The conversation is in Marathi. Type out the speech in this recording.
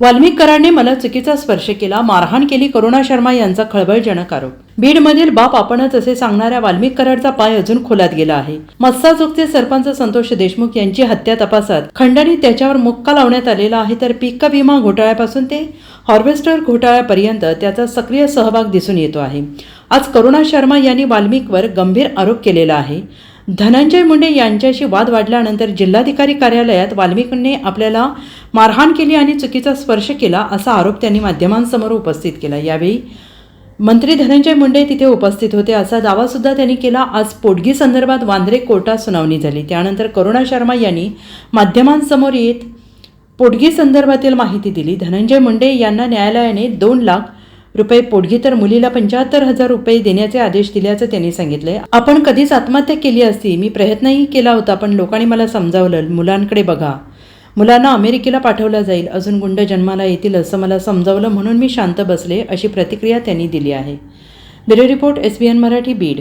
वाल्मिकरांनी मला चुकीचा स्पर्श केला मारहाण केली करुणा शर्मा यांचा खळबळजनक आरोप. बीडमधील बाप आपणच असे सांगणाऱ्या वाल्मिक कराडचा पाय अजून खोलात गेला आहे. मस्साचोकचे सरपंच संतोष देशमुख यांची हत्या तपासात. खंडणी त्याच्यावर मुक्का लावण्यात आलेला आहे तर पीक विमा घोटाळ्यापासून ते हार्वेस्टर घोटाळ्यापर्यंत त्याचा सक्रिय सहभाग दिसून येतो आहे. आज करुणा शर्मा यांनी वाल्मिकवर गंभीर आरोप केलेला आहे. धनंजय मुंडे यांच्याशी वाद वाढल्यानंतर जिल्हाधिकारी कार्यालयात वाल्मिकींनी आपल्याला मारहाण केली आणि चुकीचा स्पर्श केला असा आरोप त्यांनी माध्यमांसमोर उपस्थित केला. यावेळी मंत्री धनंजय मुंडे तिथे उपस्थित होते असा दावासुद्धा त्यांनी केला. आज पोटगी संदर्भात वांद्रे कोर्टात सुनावणी झाली. त्यानंतर करुणा शर्मा यांनी माध्यमांसमोर येत पोटगी संदर्भातील माहिती दिली. धनंजय मुंडे यांना न्यायालयाने दोन लाख रुपये पोटगी तर मुलीला पंच्याहत्तर हजार रुपये देण्याचे आदेश दिल्याचं त्यांनी सांगितले आपण कधीच आत्महत्या केली असती मी प्रयत्नही केला होता पण लोकांनी मला समजावलं मुलांकडे बघा. मुलांना अमेरिकेला पाठवलं जाईल अजून गुंड जन्माला येतील असं मला समजावलं म्हणून मी शांत बसले अशी प्रतिक्रिया त्यांनी दिली आहे. Bureau report S B N Marathi Beed.